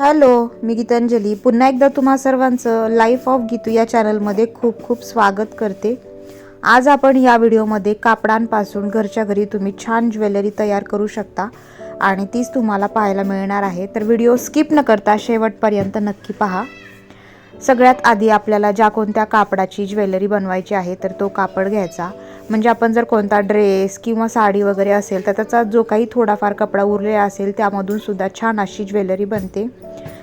Hello मी गीतांजली. पुन्हा एकदा तुम्हा सर्वांचं लाईफ ऑफ गीतू या चॅनलमध्ये खूप खूप स्वागत करते. आज आपण या व्हिडिओमध्ये कापडांपासून घरच्या घरी तुम्ही छान ज्वेलरी तयार करू शकता. आणि तीच तुम्हाला पाहायला मिळणार आहे. तर व्हिडिओ स्किप न करता शेवटपर्यंत नक्की पहा. सगळ्यात आधी आपल्याला ज्या कोणत्या कापडाची ज्वेलरी बनवायची आहे तर तो कापड घ्यायचा. म्हणजे आपण जर कोणता ड्रेस किंवा साडी वगैरे असेल तर त्याचा जो काही थोडाफार कपडा उरलेला असेल त्यामधून सुद्धा छान अशी ज्वेलरी बनते.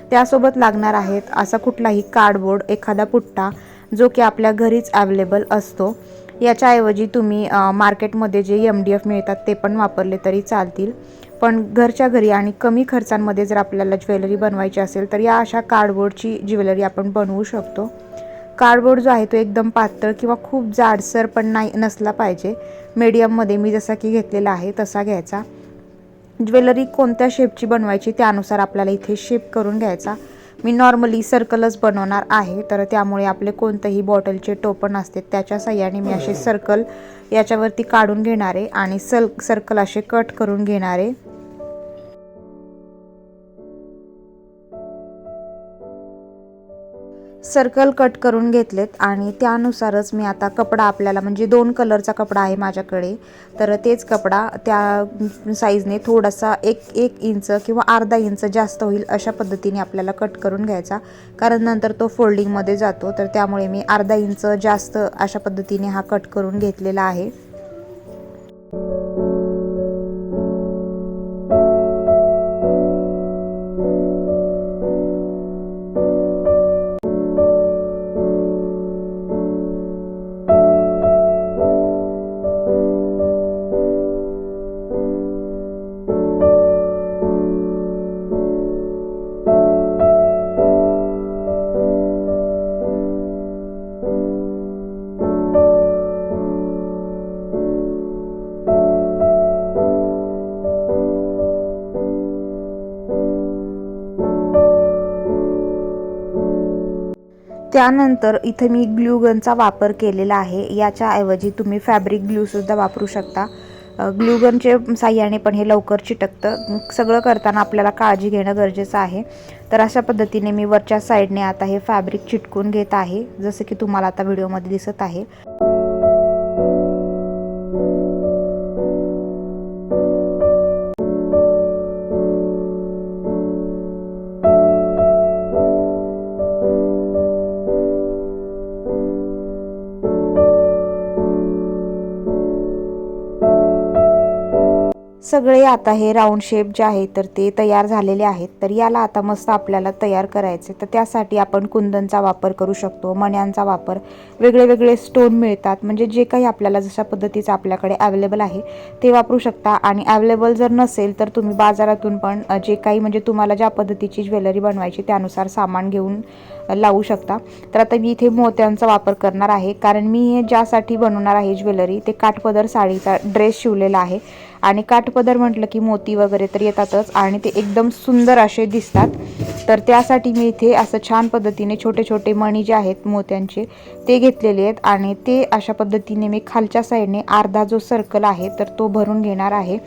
त्यासोबत लागणार आहेत असा कुठलाही कार्डबोर्ड एखादा पुट्टा जो की आपल्या घरीच अवेलेबल असतो. याच्याऐवजी तुम्ही मार्केटमध्ये जे एम डी एफ मिळतात ते पण वापरले तरी चालतील. पण घरच्या घरी आणि कमी खर्चांमध्ये जर आपल्याला ज्वेलरी बनवायची असेल तर या अशा कार्डबोर्डची ज्वेलरी आपण बनवू शकतो. कार्डबोर्ड जो आहे तो एकदम पातळ किंवा खूप जाडसर पण नाही नसला पाहिजे. मीडियममध्ये मी जसा की घेतलेला आहे तसा घ्यायचा. ज्वेलरी कोणत्या शेपची बनवायची त्यानुसार आपल्याला इथे शेप करून घ्यायचा. मी नॉर्मली सर्कलच बनवणार आहे तर त्यामुळे आपले कोणतंही बॉटलचे टोपण असते त्याच्या सहाय्याने मी असे सर्कल याच्यावरती काढून घेणारे आणि सल सर्कल असे कट करून घेणारे. सर्कल कट करून घेतलेत आणि त्यानुसारच मी आता कपडा आपल्याला म्हणजे दोन कलरचा कपडा आहे माझ्याकडे तर तेच कपडा त्या साईजने थोडासा एक एक इंच किंवा अर्धा इंच जास्त होईल अशा पद्धतीने आपल्याला कट करून घ्यायचा. कारण नंतर तो फोल्डिंगमध्ये जातो तर त्यामुळे मी अर्धा इंच जास्त अशा पद्धतीने हा कट करून घेतलेला आहे. त्यानंतर इथे मी ग्लू गनचा वापर केलेला आहे. याच्याऐवजी तुम्ही फॅब्रिक ग्लूसुद्धा वापरू शकता. ग्लू गनचे साह्याने पण हे लवकर चिटकतं. सगळं करताना आपल्याला काळजी घेणं गरजेचं आहे. तर अशा पद्धतीने मी वरच्या साईडने आता हे फॅब्रिक चिटकून घेत आहे. जसं की तुम्हाला आता व्हिडिओमध्ये दिसत आहे. सगळे आता हे राऊंड शेप जे आहे तर ते तयार झालेले आहेत. तर याला आता मस्त आपल्याला तयार करायचे तर त्यासाठी आपण कुंदनचा वापर करू शकतो मण्यांचा वापर. वेगळे वेगळे स्टोन मिळतात. म्हणजे जे काही आपल्याला जशा पद्धतीचं आपल्याकडे अवेलेबल आहे ते वापरू शकता. आणि अवेलेबल जर नसेल तर तुम्ही बाजारातून पण जे काही म्हणजे तुम्हाला ज्या पद्धतीची ज्वेलरी बनवायची त्यानुसार सामान घेऊन लावू शकता. तर आता मी इथे मोत्यांचा वापर करणार आहे. कारण मी हे ज्यासाठी बनवणार आहे ज्वेलरी ते काठपदर साडीचा ड्रेस शिवलेला आहे. आणि काठपदर म्हटलं की मोती वगैरे तर येतातच. आणि ते एकदम सुंदर असे दिसतात. तर त्यासाठी मी इथे असं छान पद्धतीने छोटे छोटे मणी जे आहेत मोत्यांचे ते घेतलेले आहेत. आणि ते अशा पद्धतीने मी खालच्या साईडने अर्धा जो सर्कल आहे तर तो भरून घेणार आहे.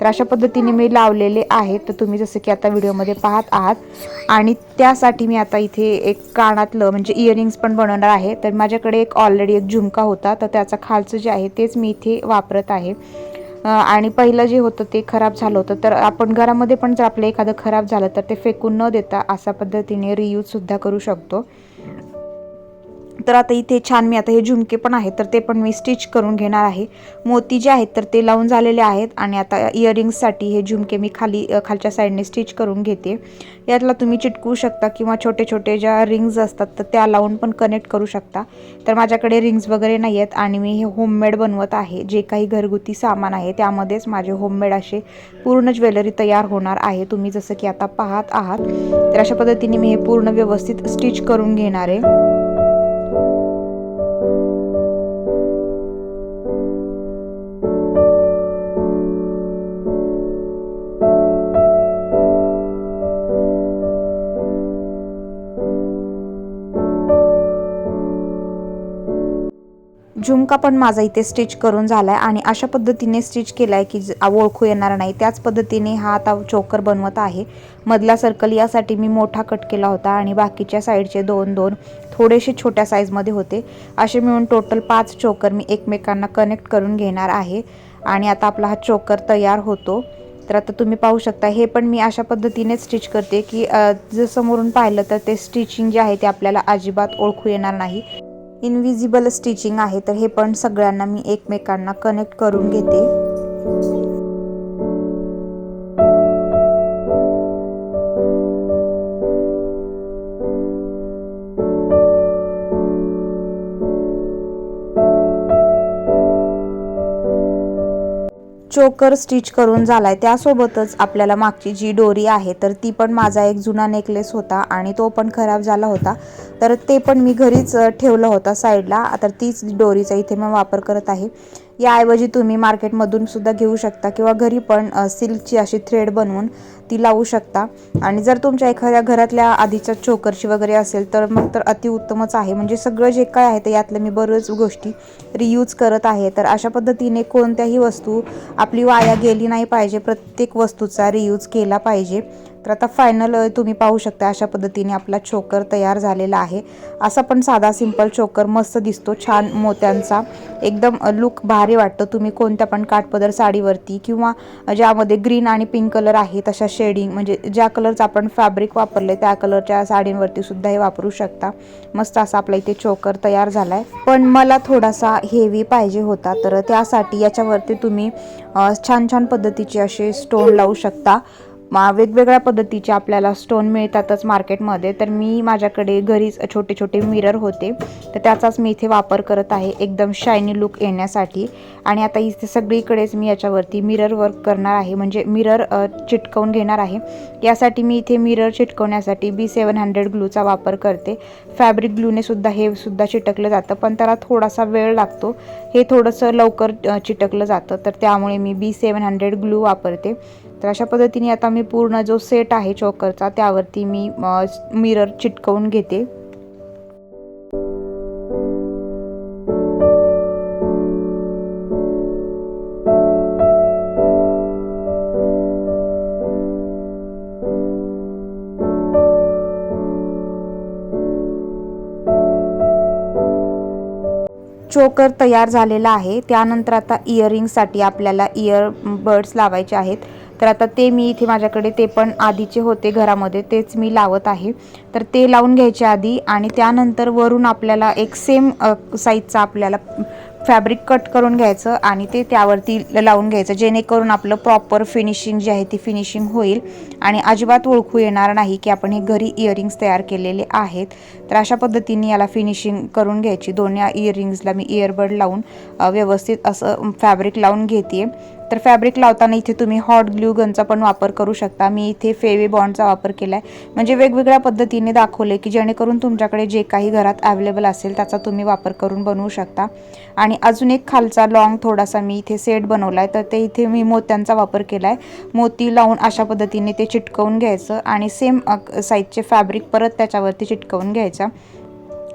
तर अशा पद्धतीने मी लावलेले आहेत तर तुम्ही जसं की आता व्हिडिओमध्ये पाहत आहात. आणि त्यासाठी मी आता इथे एक कानातलं म्हणजे इयरिंग्स पण बनवणार आहे. तर माझ्याकडे एक ऑलरेडी एक झुमका होता. तर त्याचा खालचं जे आहे तेच मी इथे वापरत आहे. आणि पहिलं जे होतं ते खराब झालं होतं. तर आपण घरामध्ये पण जर आपलं एखादं खराब झालं तर ते फेकून न देता अशा पद्धतीने रियूजसुद्धा करू शकतो. तर आता इथे छान मी आता हे झुमके पण आहेत तर ते पण मी स्टिच करून घेणार आहे. मोती जे आहेत तर ते लावून झालेले आहेत आणि आता इयरिंग्ससाठी हे झुमके मी खाली खालच्या साईडने स्टिच करून घेते. यातला तुम्ही चिटकवू शकता किंवा छोटे छोटे ज्या रिंग्ज असतात तर त्या लावून पण कनेक्ट करू शकता. तर माझ्याकडे रिंग्स वगैरे नाही आहेत आणि मी हे होममेड बनवत आहे. जे काही घरगुती सामान आहे त्यामध्येच माझे होममेड असे पूर्ण ज्वेलरी तयार होणार आहे. तुम्ही जसं की आता पाहत आहात तर अशा पद्धतीने मी हे पूर्ण व्यवस्थित स्टिच करून घेणार आहे. झुमका पण माझा इथे स्टिच करून झाला आहे आणि अशा पद्धतीने स्टिच केला आहे की ज- ओळखू येणार नाही. त्याच पद्धतीने हा आता चोकर बनवत आहे. मधला सर्कल यासाठी मी मोठा कट केला होता आणि बाकीच्या साईडचे दोन दोन थोडेसे छोट्या साईजमध्ये होते. असे मिळून टोटल पाच चोकर मी एकमेकांना कनेक्ट करून घेणार आहे. आणि आता आपला हा चोकर तयार होतो. तर आता तुम्ही पाहू शकता हे पण मी अशा पद्धतीने स्टिच करते की जर समोरून पाहिलं तर ते स्टिचिंग जे आहे ते आपल्याला अजिबात ओळखू येणार नाही. इनविजिबल स्टिचिंग आहे तर हे पण सगळ्यांना मी एकमेकांना कनेक्ट करून घेते. चोकर स्टिच करून झालाय. त्यासोबतच आपल्याला मागची जी डोरी आहे तर ती पण माझा एक जुना नेकलेस होता आणि तो पण खराब झाला होता. तर ते पण मी घरीच ठेवलं होता साईडला. तर तीच डोरीचा इथे मी वापर करत आहे. याऐवजी तुम्ही मार्केटमधून सुद्धा घेऊ शकता किंवा घरी पण सिल्कची अशी थ्रेड बनवून ती लावू शकता. आणि जर तुमच्या एखाद्या घरातल्या आधीच्या चोकरची वगैरे असेल तर मग तर अतिउत्तमच आहे. म्हणजे सगळं जे काय आहे ते यातलं मी बरंच गोष्टी रियूज करत आहे. तर अशा पद्धतीने कोणत्याही वस्तू आपली वाया गेली नाही पाहिजे. प्रत्येक वस्तूचा रियूज केला पाहिजे. तर आता फायनल तुम्ही पाहू शकता अशा पद्धतीने आपला चोकर तयार झालेला आहे. असा पण साधा सिंपल चोकर मस्त दिसतो छान मोत्यांचा. एकदम लुक भारी वाटतं. तुम्ही कोणत्या पण काठपदर साडीवरती किंवा ज्यामध्ये ग्रीन आणि पिंक कलर आहे तशा शेडिंग म्हणजे ज्या कलरचं आपण फॅब्रिक वापरले त्या कलरच्या साडींवरती सुद्धा हे वापरू शकता. मस्त असा आपला इथे चोकर तयार झाला आहे पण मला थोडासा हेवी पाहिजे होता तर त्यासाठी याच्यावरती तुम्ही छान छान पद्धतीचे असे स्टोन लावू शकता. मा वेगवेगळ्या पद्धतीचे आपल्याला स्टोन मिळतातच मार्केटमध्ये तर मी माझ्याकडे घरीच छोटे छोटे मिरर होते. तर त्याचाच मी इथे वापर करत आहे एकदम शायनी लुक येण्यासाठी. आणि आता इथे सगळीकडेच मी याच्यावरती मिरर वर्क करणार आहे. म्हणजे मिरर चिटकवून घेणार आहे. यासाठी मी इथे मिरर चिटकवण्यासाठी बी सेवन हंड्रेड ग्लूचा वापर करते. फॅब्रिक ग्लूने सुद्धा हे सुद्धा चिटकलं जातं. पण त्याला थोडासा वेळ लागतो. हे थोडंसं लवकर चिटकलं जातं. तर त्यामुळे मी बी सेवन हंड्रेड ग्लू वापरते. तर अशा पद्धतीने आता मी पूर्ण जो सेट आहे चोकरचा त्यावरती मी मिरर चिटकवून घेते. चोकर तयार झालेला आहे. त्यानंतर आता इयरिंगसाठी आपल्याला इयर लावायचे आहेत. तर आता ते मी इथे माझ्याकडे ते पण आधीचे होते घरामध्ये तेच मी लावत आहे. तर ते लावून घ्यायचे आधी आणि त्यानंतर वरून आपल्याला एक सेम साईजचा आपल्याला फॅब्रिक कट करून घ्यायचं आणि ते त्यावरती लावून घ्यायचं. जेणेकरून आपलं प्रॉपर फिनिशिंग जी आहे ती फिनिशिंग होईल आणि अजिबात ओळखू येणार नाही की आपण हे घरी इयरिंग्स तयार केलेले आहेत. तर अशा पद्धतीने याला फिनिशिंग करून घ्यायची. दोन्ही इयरिंग्सला मी इयरबड लावून व्यवस्थित असं फॅब्रिक लावून घेते तर फॅब्रिक लावताना इथे तुम्ही हॉट ग्ल्यू गनचा पण वापर करू शकता. मी इथे फेवी बॉन्डचा वापर केला आहे म्हणजे वेगवेगळ्या पद्धतीने दाखवले की जेणेकरून तुमच्याकडे जे काही घरात अवेलेबल असेल त्याचा तुम्ही वापर करून बनवू शकता. आणि अजून एक खालचा लॉंग थोडासा मी इथे सेट बनवला आहे तर ते इथे मी मोत्यांचा वापर केला आहे मोती लावून अशा पद्धतीने ते चिटकवून घ्यायचं आणि सेम साईजचे फॅब्रिक परत त्याच्यावरती चिटकवून घ्यायचं.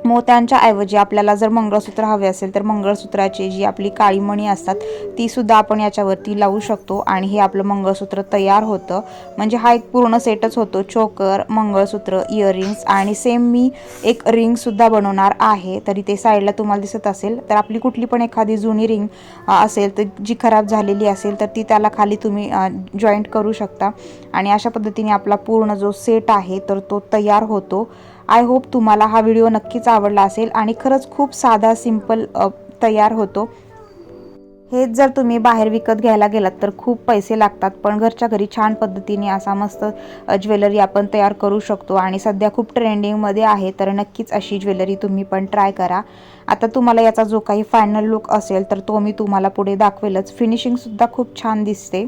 मोत्यांच्या ऐवजी आपल्याला जर मंगळसूत्र हवे असेल तर मंगळसूत्राची जी आपली काळी मणी असतात ती सुद्धा आपण याच्यावरती लावू शकतो. आणि हे आपलं मंगळसूत्र तयार होतं. म्हणजे हा एक पूर्ण सेटच होतो. चोकर मंगळसूत्र इयरिंग्स आणि सेम मी एक रिंगसुद्धा बनवणार आहे. तरी ते साईडला तुम्हाला दिसत असेल. तर आपली कुठली पण एखादी जुनी रिंग असेल तर जी खराब झालेली असेल तर ती त्याला खाली तुम्ही जॉईंट करू शकता. आणि अशा पद्धतीने आपला पूर्ण जो सेट आहे तर तो तयार होतो. आय होप तुम्हाला हा व्हिडिओ नक्कीच आवडला असेल आणि खरंच खूप साधा सिंपल तयार होतो. हेच जर तुम्ही बाहेर विकत घ्यायला गेलात तर खूप पैसे लागतात पण घरच्या घरी छान पद्धतीने असा मस्त ज्वेलरी आपण तयार करू शकतो आणि सध्या खूप ट्रेंडिंगमध्ये आहे तर नक्कीच अशी ज्वेलरी तुम्ही पण ट्राय करा. आता तुम्हाला याचा जो काही फायनल लुक असेल तर तो मी तुम्हाला पुढे दाखवेलच. फिनिशिंगसुद्धा खूप छान दिसते.